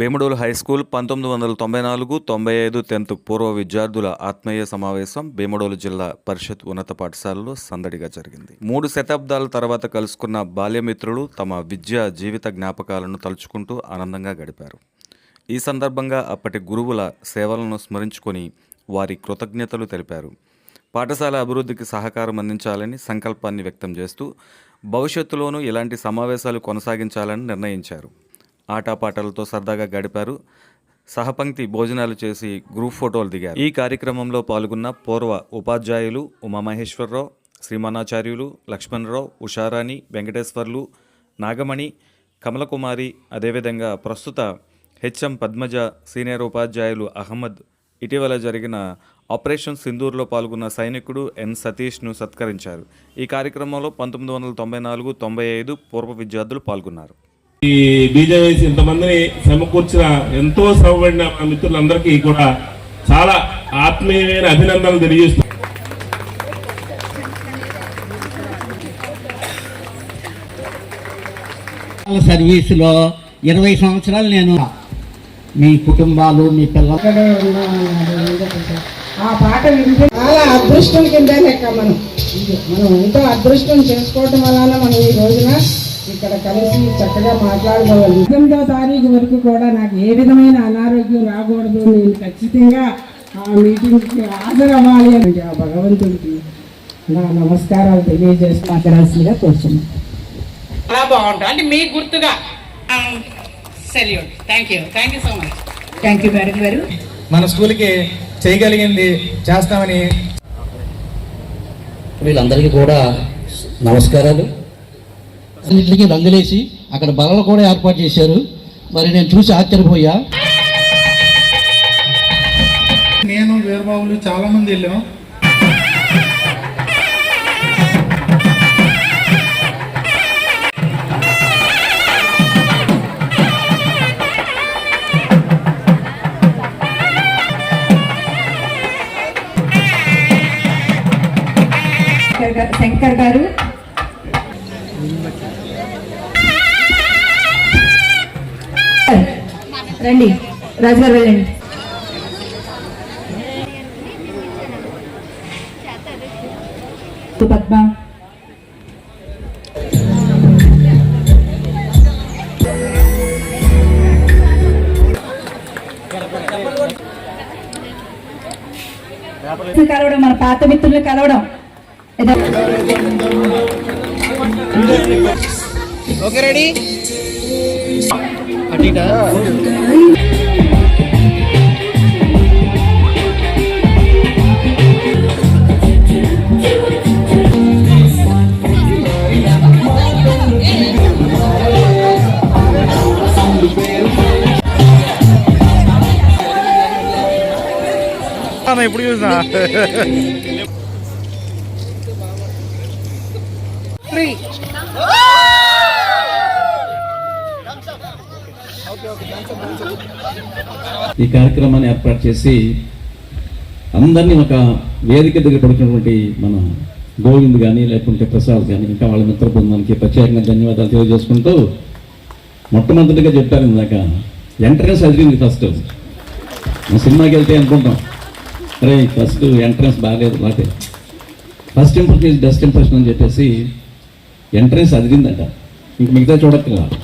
Bhimadolu high school పంతొమ్మిది వందల తొంభై నాలుగు తొంభై ఐదు టెన్త్ పూర్వ విద్యార్థుల ఆత్మీయ సమావేశం భీమడోలు జిల్లా పరిషత్ ఉన్నత పాఠశాలలో సందడిగా జరిగింది. మూడు శతాబ్దాల తర్వాత కలుసుకున్న బాల్యమిత్రులు తమ విద్యా జీవిత జ్ఞాపకాలను తలుచుకుంటూ ఆనందంగా గడిపారు. ఈ సందర్భంగా అప్పటి గురువుల సేవలను స్మరించుకొని వారి కృతజ్ఞతలు తెలిపారు. పాఠశాల అభివృద్ధికి సహకారం అందించాలని సంకల్పాన్ని వ్యక్తం చేస్తూ భవిష్యత్తులోనూ ఇలాంటి సమావేశాలు కొనసాగించాలని నిర్ణయించారు. ఆటపాటలతో సరదాగా గడిపారు. సహపంక్తి భోజనాలు చేసి గ్రూప్ ఫోటోలు దిగారు. ఈ కార్యక్రమంలో పాల్గొన్న పూర్వ ఉపాధ్యాయులు ఉమామహేశ్వరరావు శ్రీమానాచార్యులు లక్ష్మణరావు ఉషారాణి వెంకటేశ్వర్లు నాగమణి కమలకుమారి అదేవిధంగా ప్రస్తుత హెచ్ఎం పద్మజ సీనియర్ ఉపాధ్యాయులు అహ్మద్. ఇటీవల జరిగిన ఆపరేషన్ సింధూర్లో పాల్గొన్న సైనికుడు ఎన్ సతీష్ను సత్కరించారు. ఈ కార్యక్రమంలో పంతొమ్మిది వందల తొంభై నాలుగు తొంభై ఐదు పూర్వ విద్యార్థులు పాల్గొన్నారు. ఈ బీజేపీ ఇంతమందిని సమకూర్చిన ఎంతో శ్రమపడిన మా మిత్రులందరికీ కూడా చాలా ఆత్మీయమైన అభినందనలు తెలియజేస్తూ సర్వీసులో ఇరవై సంవత్సరాలు నేను మీ కుటుంబాలు మీ పిల్లలు. ఆ పాట వింటే చాలా అదృష్టం కింద లెక్క మనం. మనం ఎంతో అదృష్టం చేసుకోవటం వలన మనం ఈ రోజున ఇక్కడ కలిసి చక్కగా మాట్లాడుకోవాలి. ఎనిమిదో తారీఖు వరకు కూడా నాకు ఏ విధమైన అనారోగ్యం రాకూడదు. నేను ఖచ్చితంగా ఆ మీటింగ్కి హాజరవ్వాలి అని ఆ భగవంతుడికి నా నమస్కారాలు తెలియజేస్తూ మాట్లాడాల్సిందిగా కోరుతున్నాను చాలా బాగుంటుంది. అంటే మీ గుర్తుగా. Salute thank you thank you so much thank you madam గారు. మన స్కూల్కి చేయగలిగింది చేస్తామని. వీళ్ళందరికీ కూడా నమస్కారాలు. అన్నింటికి రంగులేసి అక్కడ బలలు కూడా ఏర్పాటు చేశారు. మరి నేను చూసి ఆశ్చర్యపోయా. నేను వీరబాబులు చాలా మంది వెళ్ళాం. శంకర్ గారు రండి. రాజుగారు వెళ్ళండి. పద్మ కలవడం మన పాత మిత్రులు కలవడం. Nem por isso, não. Three. ఈ కార్యక్రమాన్ని ఏర్పాటు చేసి అందరినీ ఒక వేదిక దగ్గర పడుతున్నటువంటి మన గోవింద్ కానీ లేకుంటే ప్రసాద్ కానీ ఇంకా వాళ్ళ మిత్ర బృందానికి ప్రత్యేకంగా ధన్యవాదాలు తెలియజేసుకుంటూ మొట్టమొదటిగా చెప్పారు ఇందాక ఎంట్రన్స్ అదిరింది ఫస్ట్ సినిమాకి వెళ్తే అనుకుంటాం. అరే ఫస్ట్ ఎంట్రన్స్ బాగాలేదు what a. First impression is best impression అని చెప్పేసి ఎంట్రన్స్ అదిరిందట ఇంక మిగతా చూడక్కర్లేదు